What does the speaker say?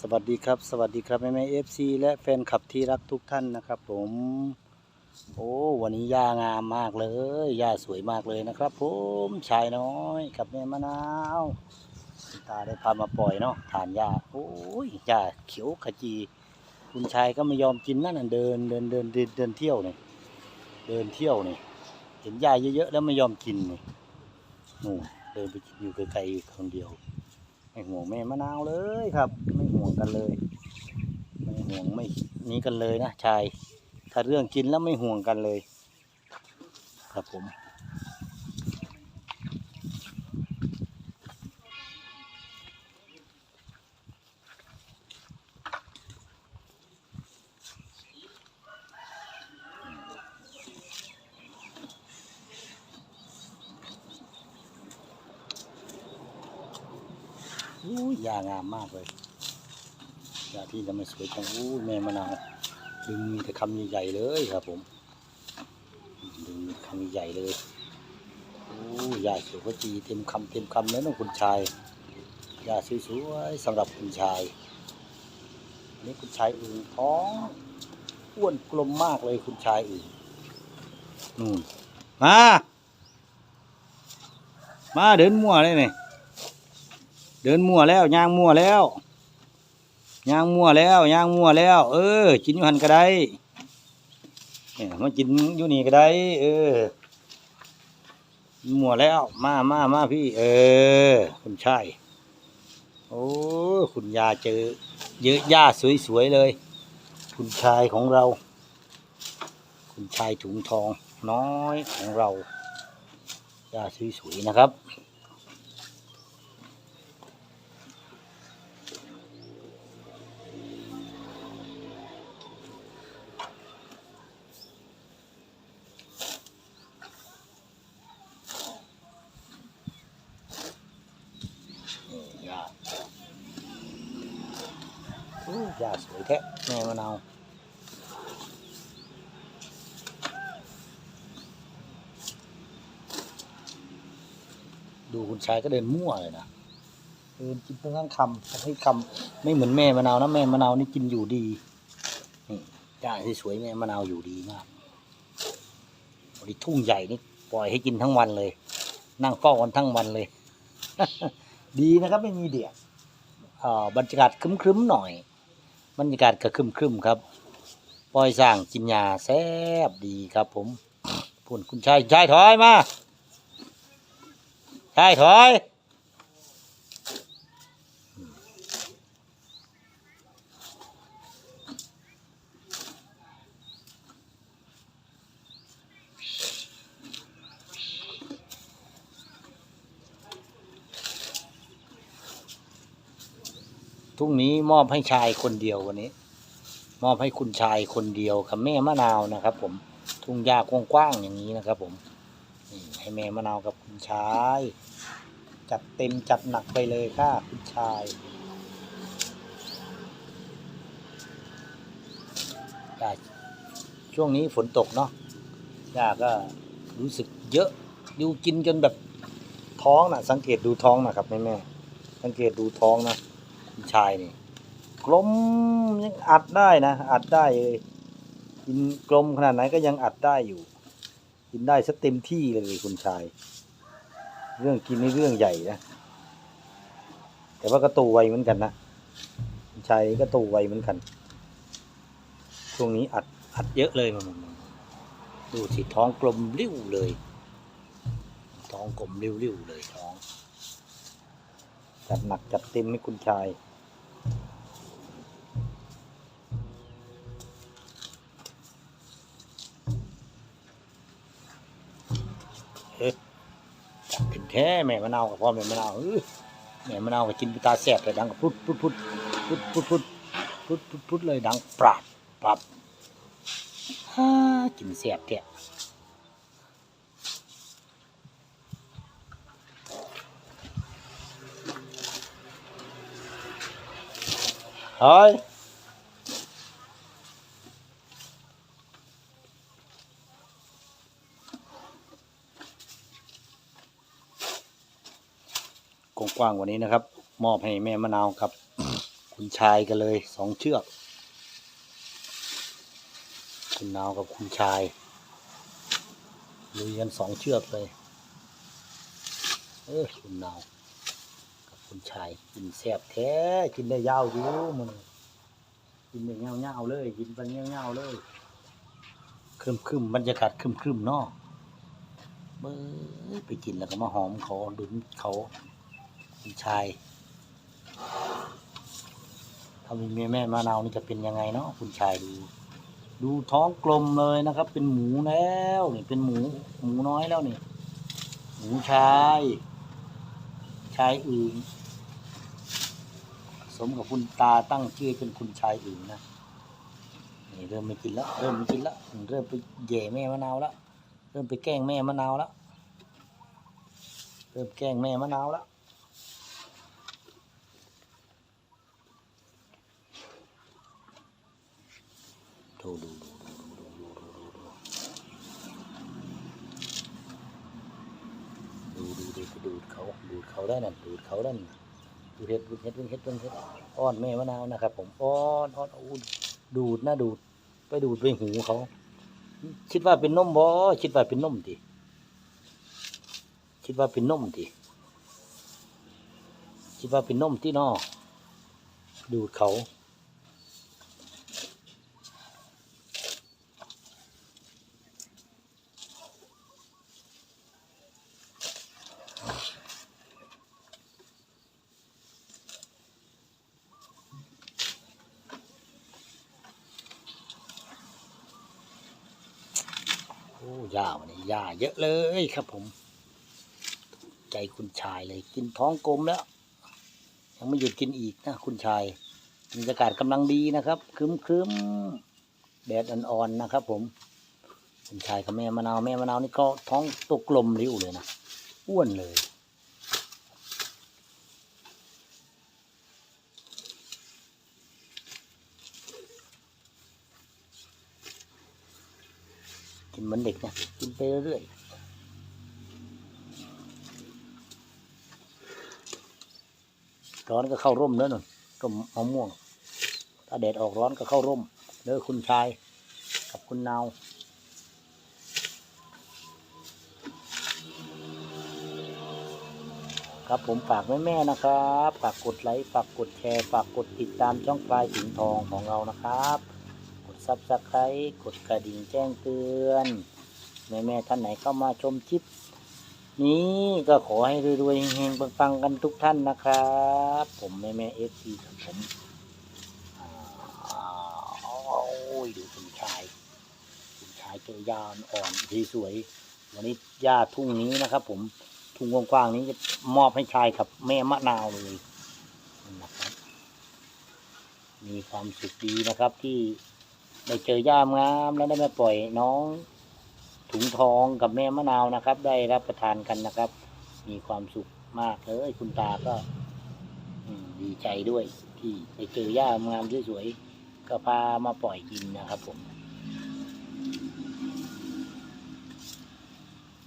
สวัสดีครับ สวัสดีครับแม่แม่เอฟซีและแฟนคลับที่รักทุกท่านนะครับ ผม โอ้วันนี้ย่างามมากเลยย่าสวยมากเลยนะครับ ผมชายน้อยกับแม่มะนาวตาได้พามาปล่อยเนาะทานหญ้าโอ้ยหญ้าเขียวขจี คุณชายก็ไม่ยอมกินนั่นนะเดินเดินเดินเดินเดินเที่ยวเนี่ยเดินเที่ยวเนี่ยเห็นหญ้าเยอะๆแล้วไม่ยอมกินเนี่ยนู่นเดินไปอยู่ไกลๆคนเดียว ไม่ห่วงแม่มะนาวเลยครับ ไม่ห่วงกันเลย ไม่ห่วงไม่นี้กันเลยนะชาย ถ้าเรื่องกินแล้วไม่ห่วงกันเลย ครับผม อู้ยยางามมากเลยยาที่ทำไมสวยจังอู้แม่มะนาวดึงแต่คำใหญ่ๆเลยครับ ผม ดึงคำใหญ่เลยโอ้ยาเขียวขจีเต็มคำเต็มคำเลยน้องคุณชายยาสวยๆสำหรับคุณชายนนี้คุณชายอื่นท้องอ้วนกลมมากเลยคุณชายอื่นนู่นมา มาเดินมั่วเลยนี่ เดินมั่วแล้วย่างมั่วแล้วย่างมั่วแล้วย่างมั่วแล้ว เออกินอยู่หันก็ได้เนี่ยมากินอยู่นี่ก็ได้ เออมั่วแล้วมามามาพี่ เออ คุณชายโอ้คุณยาเจอ เยอะย่าสวยๆเลย คุณชายของเรา คุณชายถุงทองน้อยของเราย่าสวยๆนะครับ โอ้ยาสวยแท้แม่มะนาวดูคุณชายก็เดินมั่วเลยนะเดินกินตั้งทั้งคำให้คำไม่เหมือนแม่มะนาวนะแม่มะนาวนี่กินอยู่ดีนี่ยาที่สวยแม่มะนาวอยู่ดีมากวันนี้ทุ่งใหญ่นี่ปล่อยให้กินทั้งวันเลย นั่งเฝ้ากันทั้งวันเลย ดีนะครับไม่มีเดียดอ่าบรรยากาศครึ้มๆหน่อย บรรยากาศก็ครึมครับ ปล่อยสร้างกินยาแซ่บดีครับผมพุ่นคุณชายชายถอยมาชายถอย ทุ่งนี้มอบให้ชายคนเดียววันนี้ มอบให้คุณชายคนเดียวกับแม่มะนาวนะครับ ผมทุ่งหญ้ากว้างๆอย่างนี้นะครับ ผมนี่ให้แม่มะนาวกับคุณชาย จัดเต็มจัดหนักไปเลยค่ะคุณชายได้ช่วงนี้ฝนตกเนาะหญ้าก็รู้สึกเยอะดูกินจนแบบท้องนะสังเกตดูท้องนะครับแม่แม่สังเกตดูท้องนะ ชายนี่กลมยังอัดได้นะ อัดได้เลยกินกลมขนาดไหนก็ยังอัดได้อยู่ กินได้ซะเต็มที่เลยคุณชาย เรื่องกินนี่เรื่องใหญ่นะแต่ว่าก็โตไวเหมือนกันนะคุณชายก็โตไวเหมือนกันช่วงนี้อัดอัดเยอะเลยมันดูสิท้องกลมริ้วเลย ท้องกลมริ้วริ้วเลยท้องจัดหนักจัดเต็มให้คุณชาย แท้แม่มะนาวกับพ่อแม่มะนาวเออแม่มะนาวก็กินตาแสบเลยดังกับพุดพุดพุดพุดพุดพุดพุดพุดพุดเลยดังปราบปรับฮ่ากินแสบแท้เฮ้ย กว้างๆกว่านี้นะครับ มอบให้แม่มะนาวครับ คุณชายกันเลยสองเชือก คุณนาวกับคุณชายลุยกันสองเชือกเลย เออคุณนาวกับคุณชายกินแซ่บแท้กินได้ยาวอยู่มันกินได้เงาๆเลยกินไปเงาๆเลยครึมครึมบรรยากาศครึมครึมเนาะเบ้ไปกินแล้วก็มาหอมเขาดุนเขา คุณชายถ้ามีแม่แม่มะนาวนี่จะเป็นยังไงเนาะคุณชายดู ดูท้องกลมเลยนะครับ เป็นหมูแล้วนี่เป็นหมูหมูน้อยแล้วนี่ หมูชาย ชายอื่น สมกับคุณตาตั้งชื่อเป็นคุณชายอื่นนะนี่เริ่มไม่กินแล้วเริ่มไม่กินแล้วเริ่มไปแย่แม่มะนาวแล้วเริ่มไปแกล้งแม่มะนาวแล้วเริ่มแกล้งแม่มะนาวแล้ว เขาดูดเขาได้นั่นดูดเขาได้นั่นดูเห็ดดูเห็ดดูเห็ดดูเห็ดอ้อนแม่มะนาวนะครับ ผมอ้อนอ้อนอู้ดูดนะดูด ไปดูดไปหูเขา คิดว่าเป็นนมบ่คิดว่าเป็นนมดิคิดว่าเป็นนมดิคิดว่าเป็นนมที่นอดูดเขา โอ้ยาวันนี้ยาเยอะเลยครับผม ใจคุณชายเลยกินท้องกลมแล้ว ยังไม่หยุดกินอีกนะคุณชายบรรยากาศกำลังดีนะครับคืมคึมๆแดดอ่อนๆนะครับ ผม คุณชายกับแม่มะนาวแม่มะนาวนี่ก็ท้องตกกลมริ้วเลยนะอ้วนเลย กินเหมือนเด็กนะกินไปเรื่อยๆร้อนก็เข้าร่มเด้อหน่อยร่มมะม่วง ถ้าแดดออกร้อนก็เข้าร่มเด้อคุณชายกับคุณนาวครับผมฝากแม่ๆนะครับ ฝากกดไลค์ ฝากกดแชร์ ฝากกดติดตามช่องปลายสิงทองของเรานะครับ ซับสไครต์กดกระดิ่งแจ้งเตือนแม่แม่ๆท่านไหนเข้ามาชมคลิป นี้ก็ขอให้รวยๆเฮงๆปังๆกันทุกท่านนะครับ ผมแม่แม่เอฟซีครับผมโอ้ยดูคุณชายคุณชายเจอยาอ่อนทีสวย วันนี้หญ้าทุ่งนี้นะครับ ผมทุ่งกว้างๆนี้จะมอบให้ชายกับแม่มะนาวเลยนะครับมีความสุขดีนะครับที่ ได้เจอย่ามงามแล้วได้มาปล่อยน้องถุงทองกับแม่มะนาวนะครับ ได้รับประทานกันนะครับ มีความสุขมากเลยคุณตาก็ดีใจด้วยที่ได้เจอย่ามงามสวยๆก็พามาปล่อยกินนะครับผม